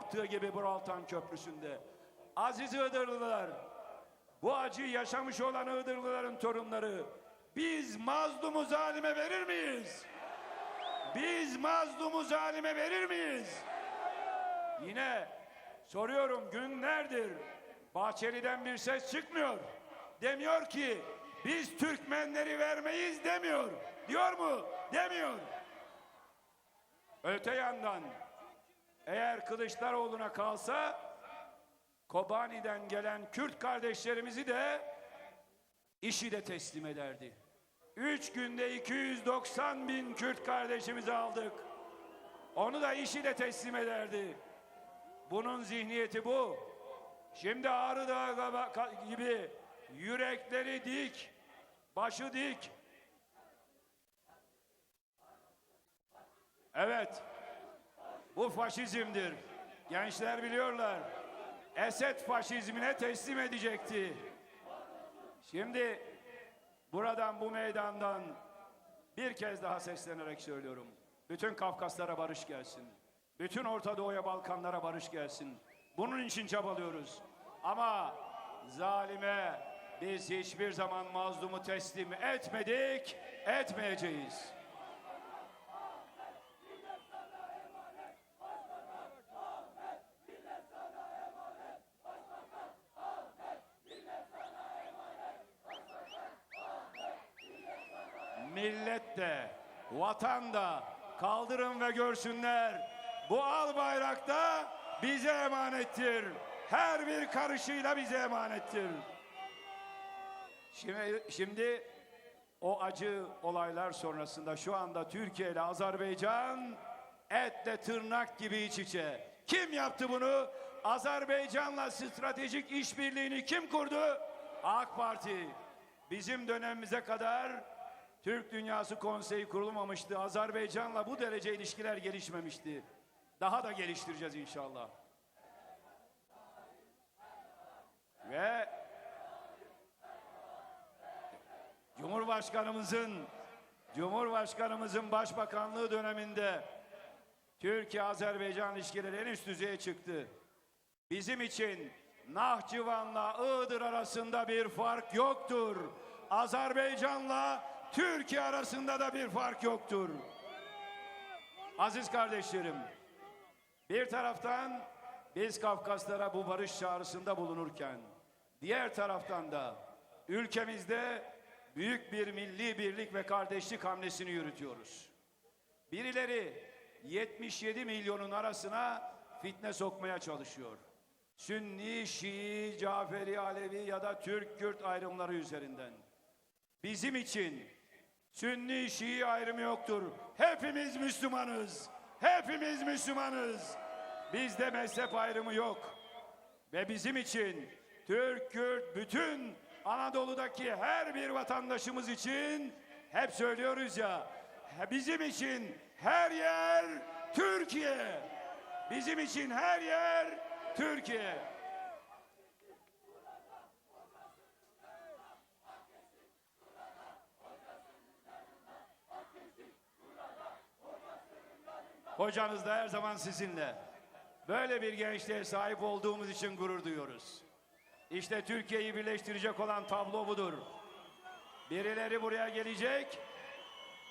yaptığı gibi Buraltan Köprüsü'nde. Aziz Iğdırlılar, bu acıyı yaşamış olan Iğdırlıların torunları, biz mazlumu zalime verir miyiz? Biz mazlumu zalime verir miyiz? Yine soruyorum günlerdir Bahçeli'den bir ses çıkmıyor. Demiyor ki biz Türkmenleri vermeyiz demiyor. Diyor mu? Demiyor. Öte yandan eğer Kılıçdaroğlu'na kalsa Kobani'den gelen Kürt kardeşlerimizi de işi de teslim ederdi. Üç günde 290 bin Kürt kardeşimizi aldık. Onu da işi de teslim ederdi. Bunun zihniyeti bu. Şimdi Ağrı Dağı gibi yürekleri dik, başı dik. Evet, bu faşizmdir. Gençler biliyorlar. Esed faşizmine teslim edecekti. Şimdi buradan bu meydandan bir kez daha seslenerek söylüyorum. Bütün Kafkaslara barış gelsin. Bütün Orta Doğu'ya, Balkanlara barış gelsin. Bunun için çabalıyoruz. Ama zalime biz hiçbir zaman mazlumu teslim etmedik, etmeyeceğiz. millet de, vatan da kaldırın ve görsünler. Bu al bayrakta bize emanettir. Her bir karışıyla bize emanettir. Şimdi, şimdi o acı olaylar sonrasında şu anda Türkiye ile Azerbaycan etle tırnak gibi iç içe. Kim yaptı bunu? Azerbaycan'la stratejik işbirliğini kim kurdu? AK Parti. Bizim dönemimize kadar Türk Dünyası Konseyi kurulmamıştı. Azerbaycan'la bu derece ilişkiler gelişmemişti. Daha da geliştireceğiz inşallah. Ve Cumhurbaşkanımızın Cumhurbaşkanımızın başbakanlığı döneminde Türkiye-Azerbaycan ilişkileri en üst düzeye çıktı. Bizim için Nahçıvan'la Iğdır arasında bir fark yoktur. Azerbaycan'la Türkiye arasında da bir fark yoktur. Aziz kardeşlerim, bir taraftan biz Kafkaslara bu barış çağrısında bulunurken, diğer taraftan da ülkemizde büyük bir milli birlik ve kardeşlik hamlesini yürütüyoruz. Birileri 77 milyonun arasına fitne sokmaya çalışıyor. Sünni, Şii, Caferi, Alevi ya da Türk-Kürt ayrımları üzerinden. Bizim için Sünni, Şii ayrımı yoktur. Hepimiz Müslümanız. Hepimiz Müslümanız. Bizde mezhep ayrımı yok. Ve bizim için Türk, Kürt, bütün Anadolu'daki her bir vatandaşımız için hep söylüyoruz ya, bizim için her yer Türkiye. Bizim için her yer Türkiye. Hocanız da her zaman sizinle. Böyle bir gençliğe sahip olduğumuz için gurur duyuyoruz. İşte Türkiye'yi birleştirecek olan tablo budur. Birileri buraya gelecek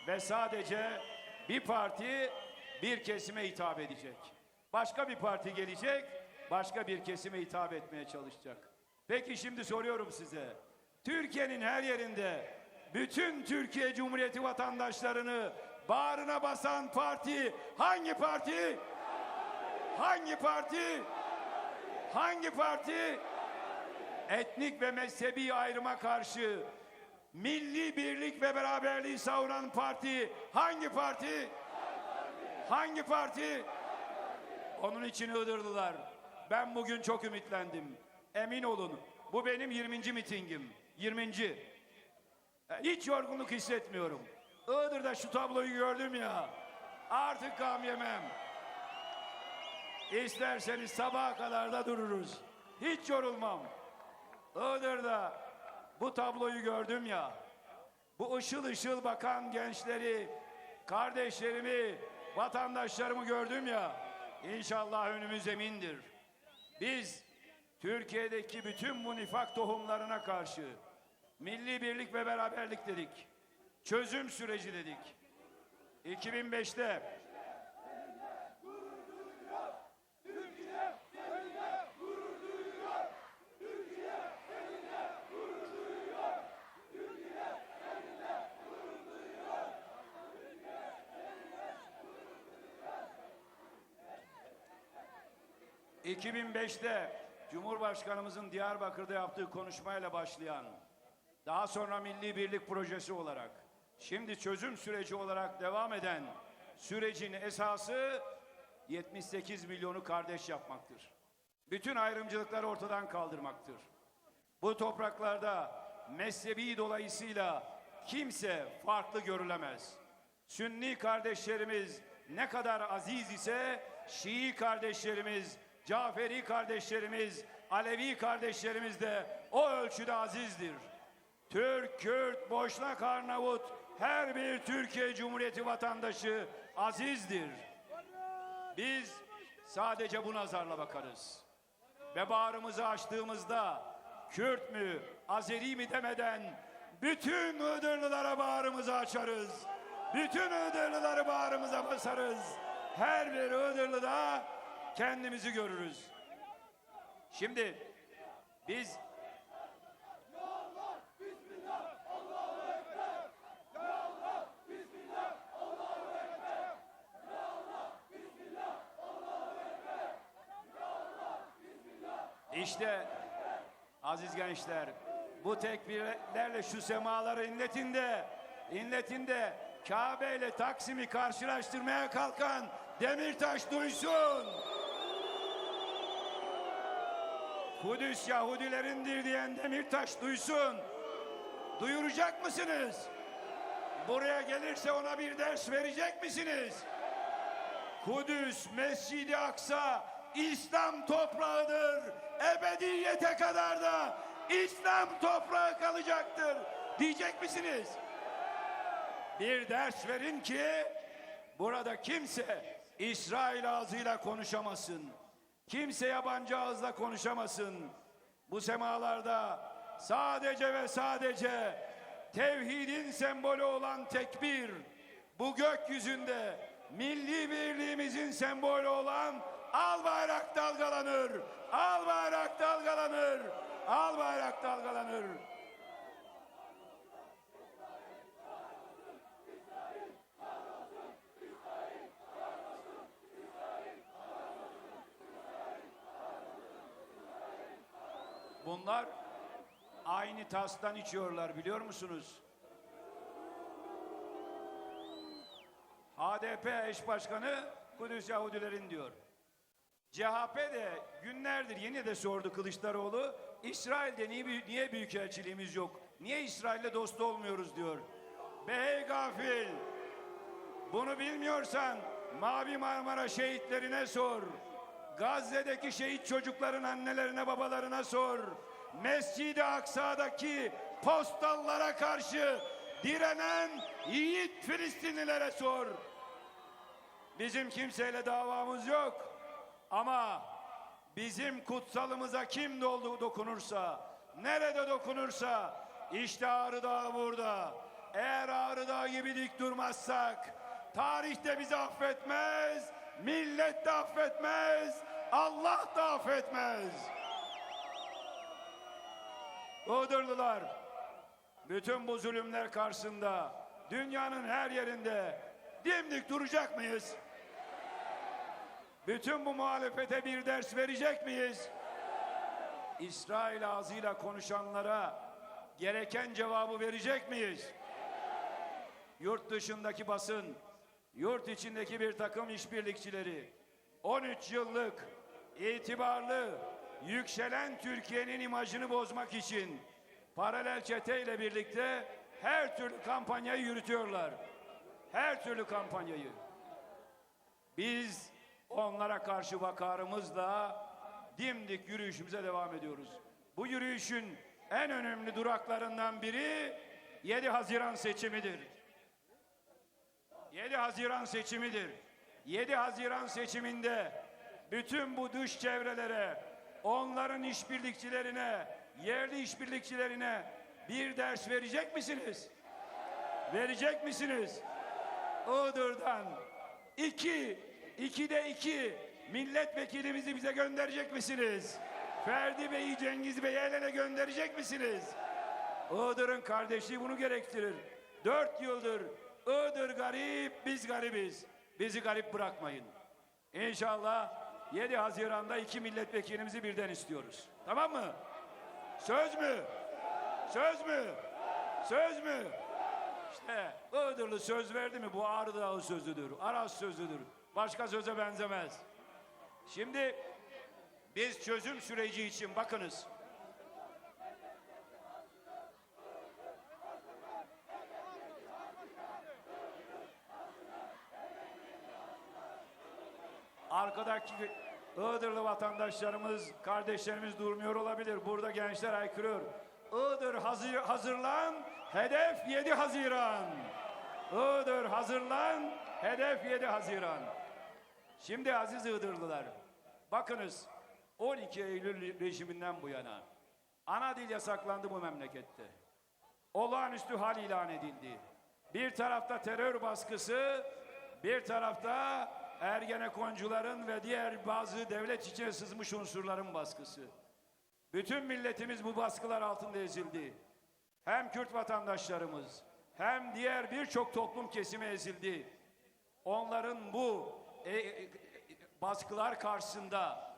ve sadece bir parti bir kesime hitap edecek. Başka bir parti gelecek, başka bir kesime hitap etmeye çalışacak. Peki şimdi soruyorum size. Türkiye'nin her yerinde bütün Türkiye Cumhuriyeti vatandaşlarını bağrına basan parti hangi parti? Hangi parti? Hangi parti? Etnik ve mezhebi ayrıma karşı milli birlik ve beraberliği savunan parti hangi parti? Hangi parti? Onun için Iğdırlılar. Ben bugün çok ümitlendim. Emin olun bu benim 20. mitingim. 20. E, Hiç yorgunluk hissetmiyorum. Iğdır'da şu tabloyu gördüm ya. Artık gam yemem. İsterseniz sabaha kadar da dururuz. Hiç yorulmam. Iğdır'da bu tabloyu gördüm ya. Bu ışıl ışıl bakan gençleri, kardeşlerimi, vatandaşlarımı gördüm ya. İnşallah önümüz emindir. Biz Türkiye'deki bütün bu nifak tohumlarına karşı milli birlik ve beraberlik dedik. Çözüm süreci dedik. 2005'te ...2005'te Cumhurbaşkanımızın Diyarbakır'da yaptığı konuşmayla başlayan... ...daha sonra Milli Birlik Projesi olarak... ...şimdi çözüm süreci olarak devam eden... ...sürecin esası 78 milyonu kardeş yapmaktır. Bütün ayrımcılıkları ortadan kaldırmaktır. Bu topraklarda mezhebi dolayısıyla kimse farklı görülemez. Sünni kardeşlerimiz ne kadar aziz ise Şii kardeşlerimiz, Caferi kardeşlerimiz, Alevi kardeşlerimiz de o ölçüde azizdir. Türk, Kürt, Boşnak, Arnavut her bir Türkiye Cumhuriyeti vatandaşı azizdir. Biz sadece bu nazarla bakarız. Ve bağrımızı açtığımızda Kürt mü, Azeri mi demeden bütün Iğdırlılara bağrımızı açarız. Bütün Iğdırlıları bağrımıza basarız. Her bir Iğdırlı'da kendimizi görürüz. Şimdi biz İşte aziz gençler bu tekbirlerle şu semaları inletin de inletin de Kabe ile Taksim'i karşılaştırmaya kalkan Demirtaş duysun. Kudüs Yahudilerindir diyen Demirtaş duysun. Duyuracak mısınız? Buraya gelirse ona bir ders verecek misiniz? Kudüs, Mescid-i Aksa İslam toprağıdır. Ebediyete kadar da İslam toprağı kalacaktır. Diyecek misiniz? Bir ders verin ki burada kimse İsrail ağzıyla konuşamasın. Kimse yabancı ağızla konuşamasın. Bu semalarda sadece ve sadece tevhidin sembolü olan tekbir, bu gökyüzünde milli birliğimizin sembolü olan al bayrak dalgalanır, al bayrak dalgalanır, al bayrak dalgalanır. Bunlar aynı tastan içiyorlar biliyor musunuz? HDP eş başkanı Kudüs Yahudilerin diyor. CHP de günlerdir yine de sordu Kılıçdaroğlu. İsrail'de niye, niye büyükelçiliğimiz yok? Niye İsrail'le dost olmuyoruz diyor. Bey gafil. Bunu bilmiyorsan Mavi Marmara şehitlerine sor. Gazze'deki şehit çocukların annelerine babalarına sor. Mescid-i Aksa'daki postallara karşı direnen yiğit Filistinlilere sor. Bizim kimseyle davamız yok. Ama bizim kutsalımıza kim doldu dokunursa, nerede dokunursa işte Ağrı Dağı burada. Eğer Ağrı Dağı gibi dik durmazsak tarih de bizi affetmez, millet de affetmez, Allah da affetmez. Iğdırlılar bütün bu zulümler karşısında dünyanın her yerinde dimdik duracak mıyız? Bütün bu muhalefete bir ders verecek miyiz? İsrail ağzıyla konuşanlara gereken cevabı verecek miyiz? Yurt dışındaki basın, yurt içindeki bir takım işbirlikçileri 13 yıllık itibarlı, yükselen Türkiye'nin imajını bozmak için paralel çeteyle birlikte her türlü kampanyayı yürütüyorlar. Her türlü kampanyayı. Biz onlara karşı vakarımızla dimdik yürüyüşümüze devam ediyoruz. Bu yürüyüşün en önemli duraklarından biri 7 Haziran seçimidir. 7 Haziran seçimidir. 7 Haziran seçiminde bütün bu dış çevrelere, onların işbirlikçilerine, yerli işbirlikçilerine bir ders verecek misiniz? Verecek misiniz? Iğdır'dan iki, ikide iki milletvekilimizi bize gönderecek misiniz? Ferdi Bey'i Cengiz Bey'i el ele gönderecek misiniz? Iğdır'ın kardeşliği bunu gerektirir. Dört yıldır Iğdır garip, biz garibiz. Bizi garip bırakmayın. İnşallah 7 Haziran'da iki milletvekilimizi birden istiyoruz. Tamam mı? Söz mü? Söz mü? Söz mü? İşte Iğdırlı söz verdi mi bu Ağrı Dağı sözüdür, Aras sözüdür. Başka söze benzemez. Şimdi biz çözüm süreci için bakınız. Arkadaki Iğdırlı vatandaşlarımız, kardeşlerimiz durmuyor olabilir. Burada gençler haykırıyor. Iğdır hazır, hazırlan, hedef 7 Haziran. Iğdır hazırlan, hedef 7 Haziran. Şimdi aziz Iğdırlılar, bakınız 12 Eylül rejiminden bu yana ana dil yasaklandı bu memlekette. Olağanüstü hal ilan edildi. Bir tarafta terör baskısı, bir tarafta Ergenekoncuların ve diğer bazı devlet içine sızmış unsurların baskısı. Bütün milletimiz bu baskılar altında ezildi. Hem Kürt vatandaşlarımız hem diğer birçok toplum kesimi ezildi. Onların bu e, e, baskılar karşısında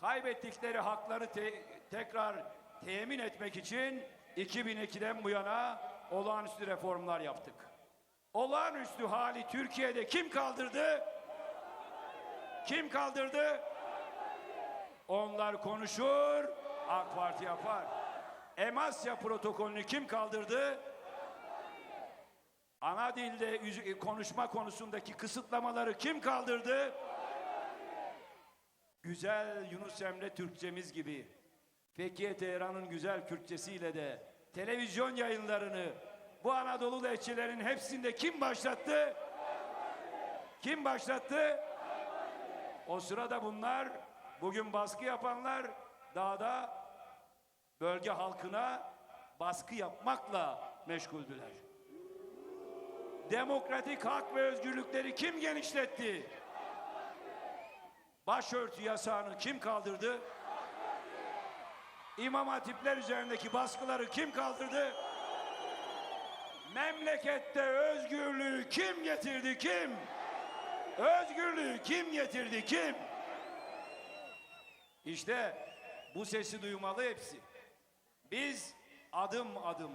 kaybettikleri hakları te- tekrar temin etmek için 2002'den bu yana olağanüstü reformlar yaptık. Olağanüstü hali Türkiye'de kim kaldırdı? Kim kaldırdı? Onlar konuşur, AK Parti yapar. Emasya protokolünü kim kaldırdı? Ana dilde yüz- konuşma konusundaki kısıtlamaları kim kaldırdı? Güzel Yunus Emre Türkçemiz gibi, Fethiye Teheran'ın güzel Kürtçesiyle de televizyon yayınlarını bu Anadolu lehçelerin hepsinde kim başlattı? Kim başlattı? O sırada bunlar bugün baskı yapanlar dağda bölge halkına baskı yapmakla meşguldüler. Demokratik hak ve özgürlükleri kim genişletti? Başörtü yasağını kim kaldırdı? İmam hatipler üzerindeki baskıları kim kaldırdı? Memlekette özgürlüğü kim getirdi kim? Özgürlüğü kim getirdi kim? İşte bu sesi duymalı hepsi. Biz adım adım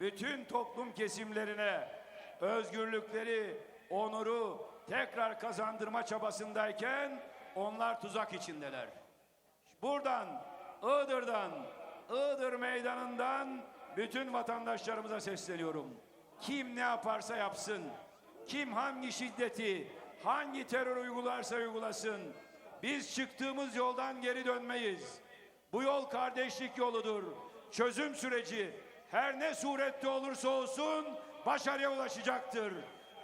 bütün toplum kesimlerine özgürlükleri, onuru tekrar kazandırma çabasındayken onlar tuzak içindeler. Buradan, Iğdır'dan, Iğdır meydanından bütün vatandaşlarımıza sesleniyorum. Kim ne yaparsa yapsın, kim hangi şiddeti, hangi terör uygularsa uygulasın, biz çıktığımız yoldan geri dönmeyiz. Bu yol kardeşlik yoludur. Çözüm süreci her ne surette olursa olsun başarıya ulaşacaktır.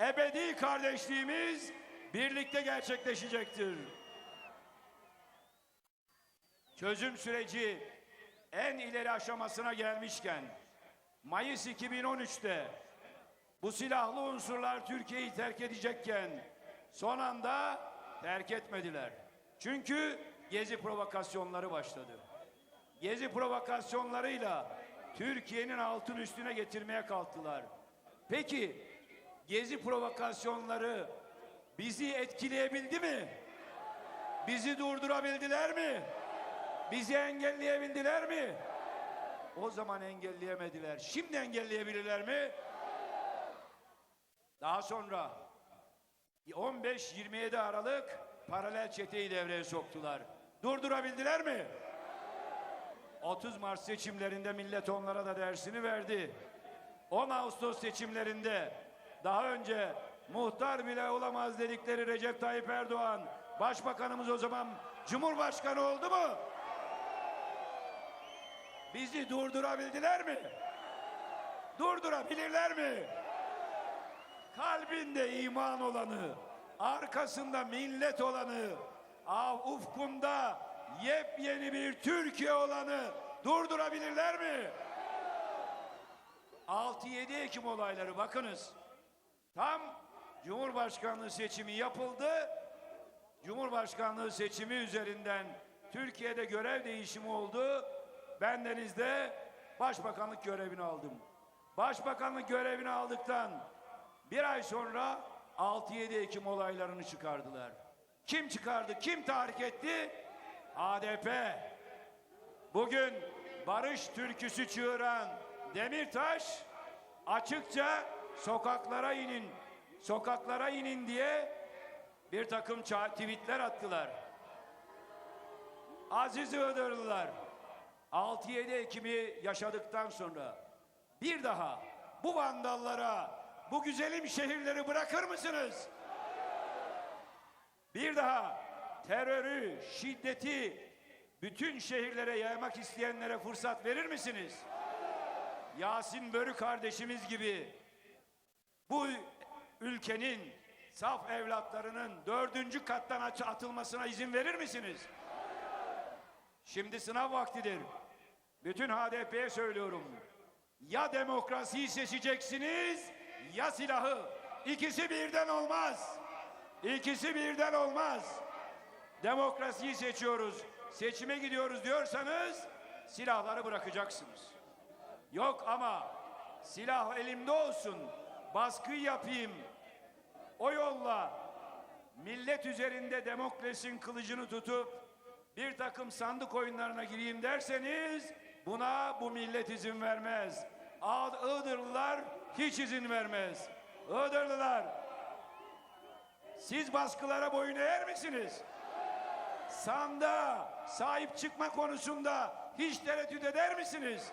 Ebedi kardeşliğimiz birlikte gerçekleşecektir. Çözüm süreci en ileri aşamasına gelmişken Mayıs 2013'te bu silahlı unsurlar Türkiye'yi terk edecekken son anda terk etmediler. Çünkü gezi provokasyonları başladı. Gezi provokasyonlarıyla Türkiye'nin altın üstüne getirmeye kalktılar. Peki gezi provokasyonları bizi etkileyebildi mi? Bizi durdurabildiler mi? Bizi engelleyebildiler mi? O zaman engelleyemediler. Şimdi engelleyebilirler mi? Daha sonra 15-27 Aralık paralel çeteyi devreye soktular. Durdurabildiler mi? 30 Mart seçimlerinde millet onlara da dersini verdi. 10 Ağustos seçimlerinde daha önce muhtar bile olamaz dedikleri Recep Tayyip Erdoğan başbakanımız o zaman Cumhurbaşkanı oldu mu? Bizi durdurabildiler mi? Durdurabilirler mi? Kalbinde iman olanı, arkasında millet olanı, av ufkunda yepyeni bir Türkiye olanı durdurabilirler mi? 6-7 Ekim olayları bakınız. Tam Cumhurbaşkanlığı seçimi yapıldı. Cumhurbaşkanlığı seçimi üzerinden Türkiye'de görev değişimi oldu. Bendeniz de başbakanlık görevini aldım. Başbakanlık görevini aldıktan bir ay sonra 6-7 Ekim olaylarını çıkardılar. Kim çıkardı? Kim tahrik etti? HDP. Bugün barış türküsü çığıran Demirtaş açıkça sokaklara inin, sokaklara inin diye bir takım tweetler attılar. Aziz Iğdırlılar 6-7 Ekim'i yaşadıktan sonra bir daha bu vandallara, bu güzelim şehirleri bırakır mısınız? Bir daha terörü, şiddeti bütün şehirlere yaymak isteyenlere fırsat verir misiniz? Yasin Börü kardeşimiz gibi bu ülkenin saf evlatlarının dördüncü kattan atılmasına izin verir misiniz? Şimdi sınav vaktidir. Bütün HDP'ye söylüyorum. Ya demokrasiyi seçeceksiniz ya silahı. İkisi birden olmaz. İkisi birden olmaz. Demokrasiyi seçiyoruz. Seçime gidiyoruz diyorsanız silahları bırakacaksınız. Yok ama silah elimde olsun. Baskı yapayım. O yolla millet üzerinde demokrasinin kılıcını tutup bir takım sandık oyunlarına gireyim derseniz buna bu millet izin vermez. Iğdırlılar hiç izin vermez. Iğdırlılar siz baskılara boyun eğer misiniz? Sanda sahip çıkma konusunda hiç tereddüt eder misiniz?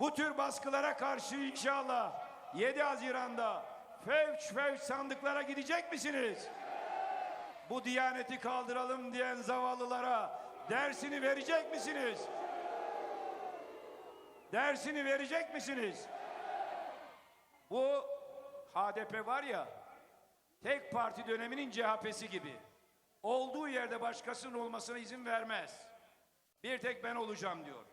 Bu tür baskılara karşı inşallah 7 Haziran'da fevç fevç sandıklara gidecek misiniz? Bu diyaneti kaldıralım diyen zavallılara dersini verecek misiniz? Dersini verecek misiniz? Bu HDP var ya tek parti döneminin CHP'si gibi. Olduğu yerde başkasının olmasına izin vermez. Bir tek ben olacağım diyor.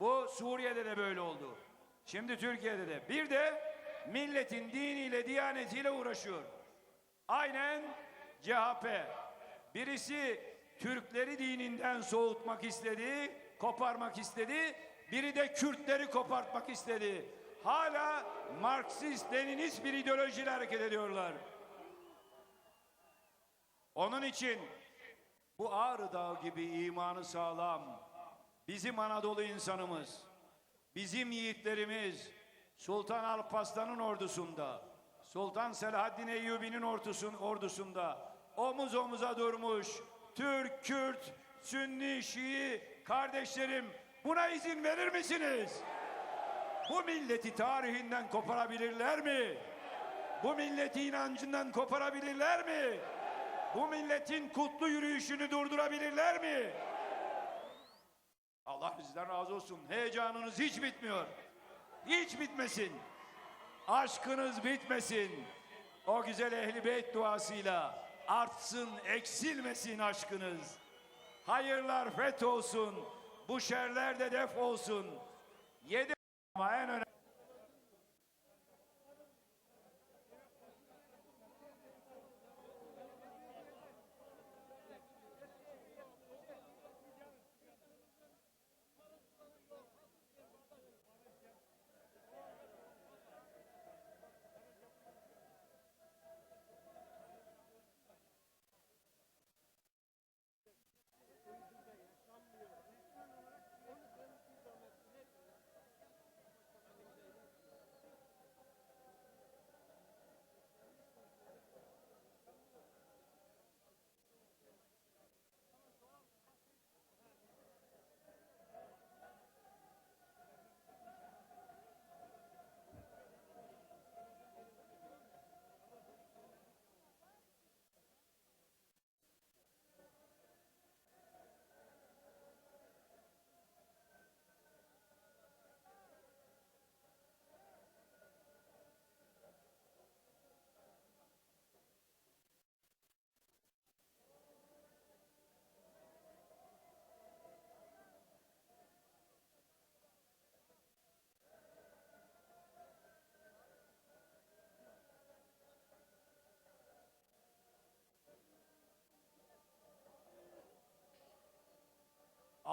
Bu Suriye'de de böyle oldu. Şimdi Türkiye'de de. Bir de milletin diniyle, diyanetiyle uğraşıyor. Aynen CHP. Birisi Türkleri dininden soğutmak istedi, koparmak istedi. Biri de Kürtleri kopartmak istedi. Hala Marksist, Leninist bir ideolojiyle hareket ediyorlar. Onun için bu Ağrı Dağı gibi imanı sağlam, bizim Anadolu insanımız, bizim yiğitlerimiz Sultan Alparslan'ın ordusunda, Sultan Selahaddin Eyyubi'nin ordusun, ordusunda omuz omuza durmuş Türk, Kürt, Sünni, Şii kardeşlerim buna izin verir misiniz? Bu milleti tarihinden koparabilirler mi? Bu milleti inancından koparabilirler mi? Bu milletin kutlu yürüyüşünü durdurabilirler mi? Allah bizden razı olsun. Heyecanınız hiç bitmiyor. Hiç bitmesin. Aşkınız bitmesin. O güzel ehli beyt duasıyla artsın, eksilmesin aşkınız. Hayırlar feth olsun. Bu şerler de def olsun. Yedi ama en önemli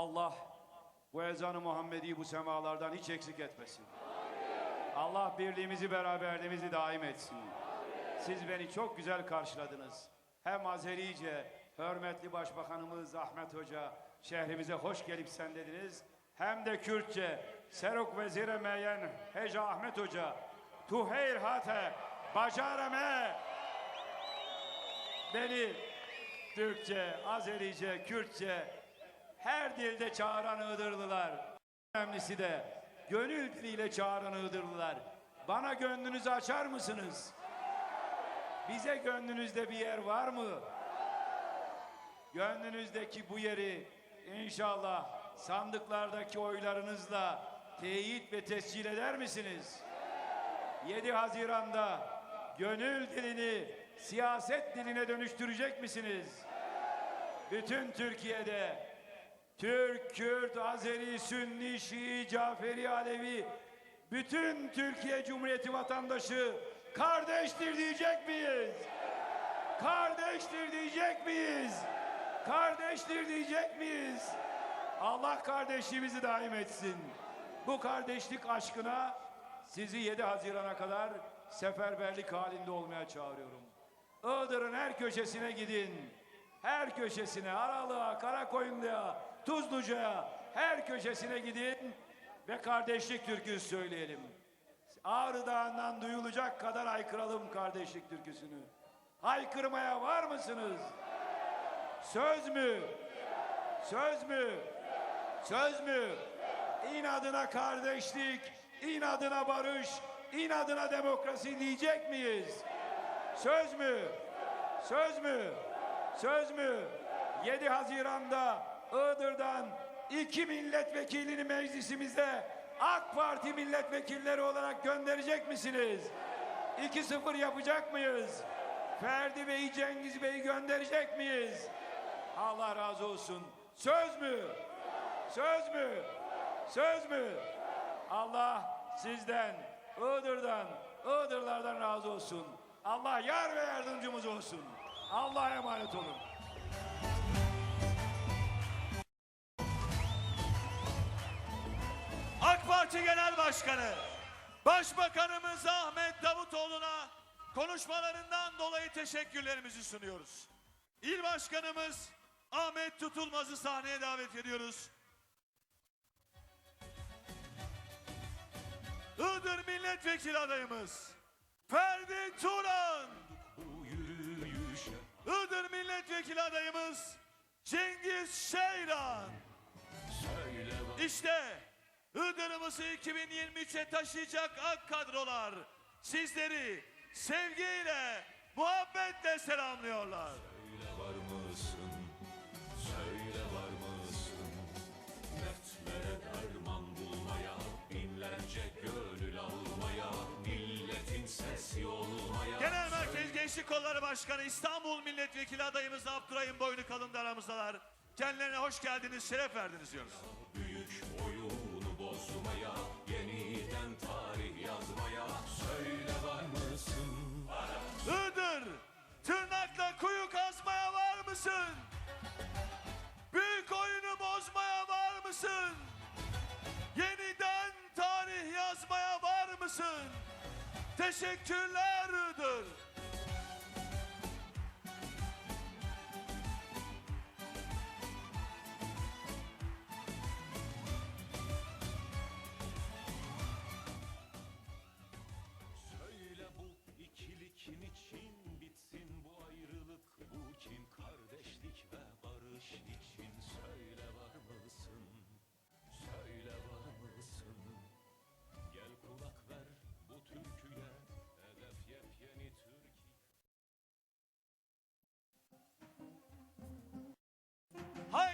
Allah bu ezanı Muhammedi bu semalardan hiç eksik etmesin. Allah birliğimizi, beraberliğimizi daim etsin. Siz beni çok güzel karşıladınız. Hem Azerice, hürmetli Başbakanımız Ahmet Hoca, şehrimize hoş gelip sen dediniz. Hem de Kürtçe, Serok Vezire Meyen Heca Ahmet Hoca, Tuheyr Hate, Bacareme, beni Türkçe, Azerice, Kürtçe her dilde çağıran Iğdırlılar. Önemlisi de gönül diliyle çağıran Iğdırlılar. Bana gönlünüzü açar mısınız? Bize gönlünüzde bir yer var mı? Gönlünüzdeki bu yeri inşallah sandıklardaki oylarınızla teyit ve tescil eder misiniz? 7 Haziran'da gönül dilini siyaset diline dönüştürecek misiniz? Bütün Türkiye'de Türk, Kürt, Azeri, Sünni, Şii, Caferi, Alevi bütün Türkiye Cumhuriyeti vatandaşı kardeştir diyecek miyiz? Kardeştir diyecek miyiz? Kardeştir diyecek miyiz? Allah kardeşliğimizi daim etsin. Bu kardeşlik aşkına sizi 7 Haziran'a kadar seferberlik halinde olmaya çağırıyorum. Iğdır'ın her köşesine gidin. Her köşesine, Aralık'a, Karakoyunlu'ya, Tuzluca'ya, her köşesine gidin ve kardeşlik türküsü söyleyelim. Ağrı Dağı'ndan duyulacak kadar haykıralım kardeşlik türküsünü. Haykırmaya var mısınız? Söz mü? Söz mü? Söz mü? İnadına kardeşlik, inadına barış, inadına demokrasi diyecek miyiz? Söz mü? Söz mü? Söz mü? 7 Haziran'da Iğdır'dan iki milletvekilini meclisimize AK Parti milletvekilleri olarak gönderecek misiniz? 2-0 yapacak mıyız? Ferdi Bey'i, Cengiz Bey'i gönderecek miyiz? Allah razı olsun. Söz mü? Söz mü? Söz mü? Allah sizden, Iğdır'dan, Iğdırlardan razı olsun. Allah yar ve yardımcımız olsun. Allah'a emanet olun. Parti Genel Başkanı Başbakanımız Ahmet Davutoğlu'na konuşmalarından dolayı teşekkürlerimizi sunuyoruz. İl Başkanımız Ahmet Tutulmaz'ı sahneye davet ediyoruz. Iğdır Milletvekili adayımız Ferdi Turan. Iğdır Milletvekili adayımız Cengiz Şeyran. İşte Iğdır'ımızı 2023'e taşıyacak ak kadrolar sizleri sevgiyle, muhabbetle selamlıyorlar. Söyle var mısın? Söyle var mısın? Dertlere derman bulmaya, binlerce gönül almaya, milletin sesi olmaya. Genel Merkez Gençlik Kolları Başkanı İstanbul Milletvekili adayımız Abdurrahim Boynu Kalın da aramızdalar. Kendilerine hoş geldiniz, şeref verdiniz diyoruz. Büyük mısın? Büyük oyunu bozmaya var mısın? Yeniden tarih yazmaya var mısın? Teşekkürler.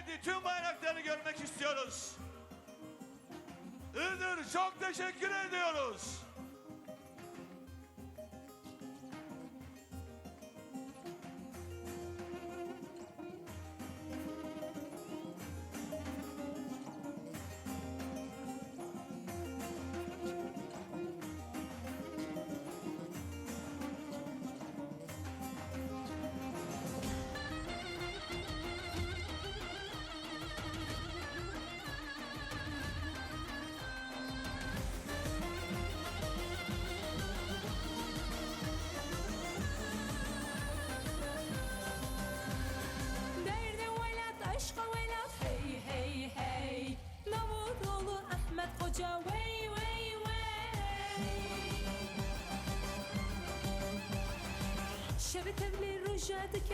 Haydi tüm bayrakları görmek istiyoruz. Iğdır çok teşekkür ediyoruz. شبت لي رجعتك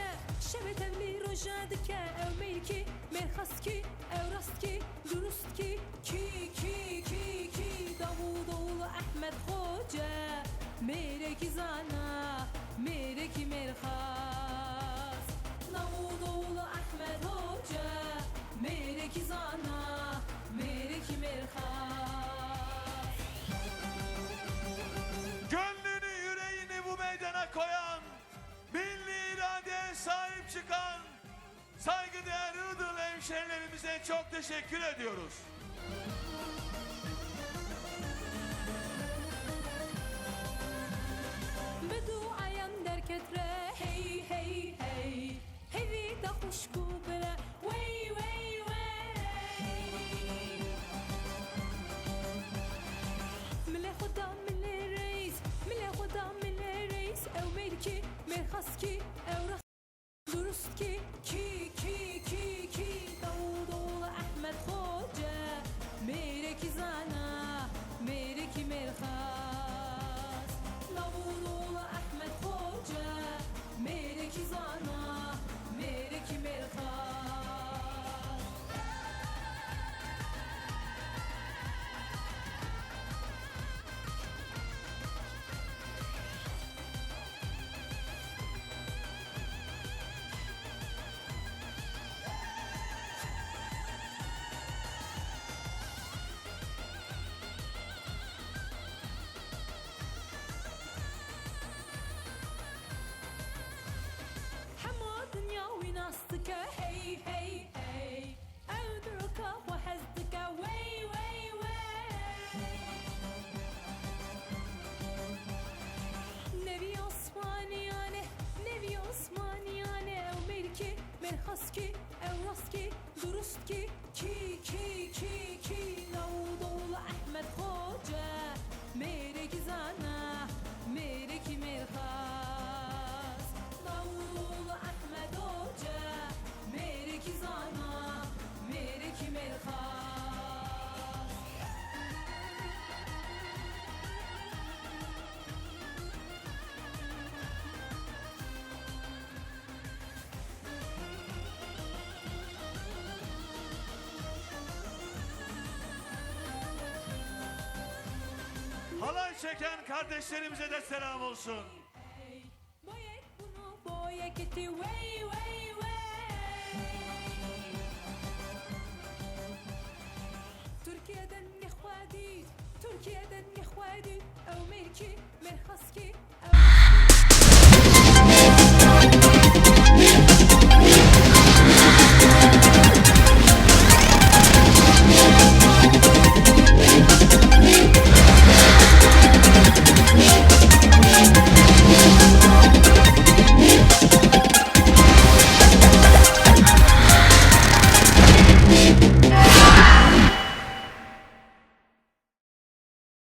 شبت لي رجعتك او ميكي مرخصكي او راستكي درستكي كي كي كي كي داوود oğlu Ahmet Hoca Mereki zana Mereki merhas Davud oğlu Ahmet Hoca Mereki zana Mereki merhas sahip çıkan saygıdeğer Iğdırlı hemşehrilerimize çok teşekkür ediyoruz. بدو عيان دركترة هي هي هي هذي دخش كوبرة وناستك هي هي هي أدرك وحزتك وي وي وي نبي عثمانيانه نبي عثمانيانه أو ملكي مرخصكي أو راسكي درستكي كي كي كي çeken kardeşlerimize de selam olsun.